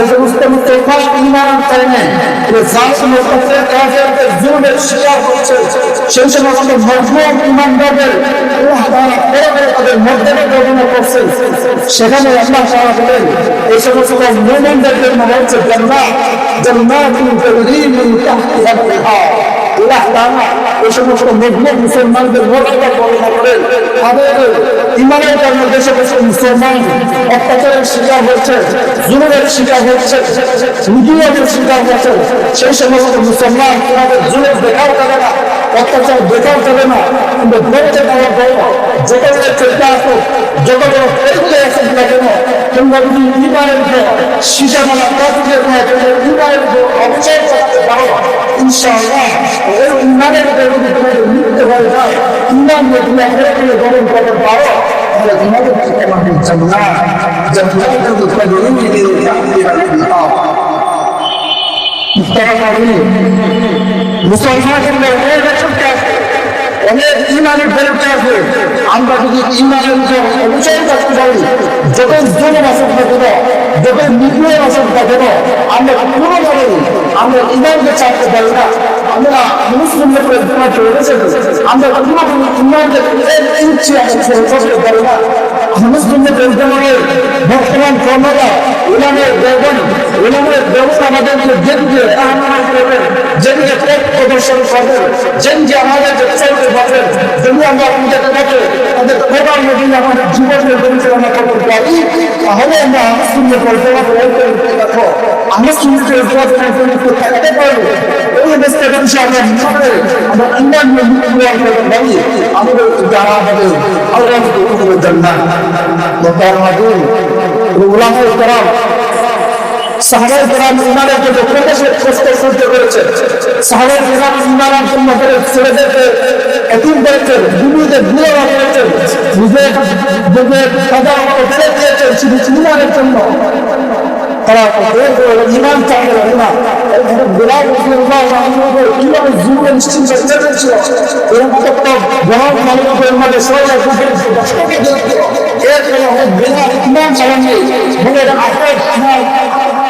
যে সমস্ত মুসলমান ইমান জালিম ও কাফের কাফেরদের জুলুমের শিকার হচ্ছে সেই সমস্ত মজলুম ইমানদারদের তাদের মর্যাদা প্রদান করছেন। সেখানে আল্লাহ তাআলা বলেন, এই সমস্ত মুমিনদের জন্য হচ্ছে জান্নাত জান্নাতুন তাজরি মিন তাহতিহা আল-আনহার আল্লাহ তাআলা এই সমস্ত মুসলিম মুসলমানদের মর্যাদা বর্ণনা করেন। তাদের ইমানের কারণে যে সমস্ত মুসলমান অত্যাচারের শিকার হচ্ছে জুলুমের শিকার হচ্ছে নিপীড়নের শিকার হচ্ছে সেই সমস্ত মুসলমান তোমাদের জুলুম দেখাও যাবে না, অত্যাচার দেখাও যাবে না। কিন্তু ধরতে পাওয়ার পর যত বড় চেষ্টা আসো যত বড় পরীক্ষা আসুক না। কেন তোমরা যদি ইমানের সীতামালা প্রাকৃতিক নয় ইমানের অবচয় করতে পারো ইনশাআল্লাহ ইমানের উপর যদি তোমাদের মৃত্যু হয়ে যায় ইমান নিয়ে তুমি আখেরাতে গ্রহণ করতে পারো তাহলে তোমাদের থেকে আমাদের জান্নাত জান্নাতের উপর দলিল দিয়ে তাহলে মুসলমানের অনেক ছোট্ট আছে অনেক ইমানের আছে আমরা যদি যত জুলুম আসুক না যত নিপীড়ন আসুক না আমরা কোনোভাবে আমরা ইমানকে চাপতে পারি না। আমরা মুসলিমদের করে দোয়া চলেছে আমরা কোনোভাবে ইমানকে এক ইঞ্চি আমরা ছেড়ে করতে পারি না মুসলিমদের বিদ্যমানের বর্তমান কর্মরা ইমানের দেবন ইমানের ব্যবস্থা আমাদেরকে যেদিকে আহ্বান করবেন যেদিকে পথ প্রদর্শন করবেন যেদিকে আমাদেরকে চলতে পারবেন যদি আমরা আমাদের পথে তাদের প্রধান নদী আমাদের জীবনের পরিচালনা করতে পারি তাহলে আমরা মুসলিমের পরিচালনা করতে দেখো মুসলিমদের পথে থাকতে পারব এই অবস্থা কিন্তু আমরা মনে আমরা নিয়ে মুক্তি করতে পারি আমাদের যারা হবে, আল্লাহ জান্নাত মোতারামাতুন উলামায়ে কেরাম, সাহাবায়ে কেরাম ইমানের জন্য প্রকাশে কষ্ট সহ্য করেছে সাহাবায়ে কেরাম ইমানের জন্য করে ছেলেদেরকে এতিম করেছেন দুনিয়াতে ভুলে করেছেন, নিজের নিজের কাদা ফেলে দিয়েছেন, শুধু ইমানের জন্য। তারা ইমান চাইল ইমান বিরাট কীভাবে জীবনে নিশ্চিন্ত ছিল। এরকম একটা গ্রহণ মালিকের মধ্যে সবাই এর চালান নেই। মনে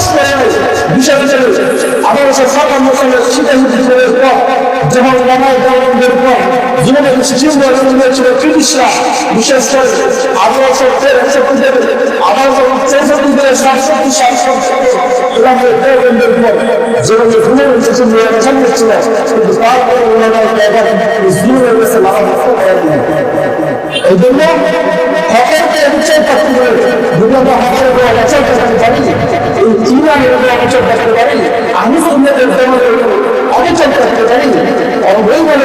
আঠাশ করে আঠারোশো সাতান্ন সালের শীতের পর যখন মামার গভর্নমেন্টের পর জীবনে সিস্টেম ছিল ব্রিটিশরা বিশেষ করে এই জন্য হকের পারি এই ইমানের উপর অবচয় করতে পারি আমি সুন্দর অবচয় করতে পারি অবৈ বলে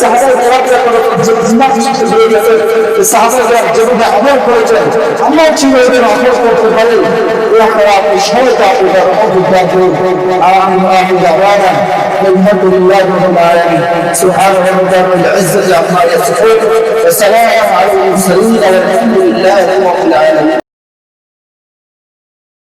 সাহাবায়ে কেরামরা যে জিম্মা হিসেবে দিয়ে গেছে সাহাবায়ে যেভাবে আমল করেছেন আমরাও ছিল এদের আমল করতে পারি আল্লাহ তাআলা আপনি সবাইকে আপনার অভিজ্ঞতা করুন آمين آمين دعوانا والحمد لله رب العالمين سبحان ربك رب العزة عما يصفون وسلام على المرسلين والحمد لله رب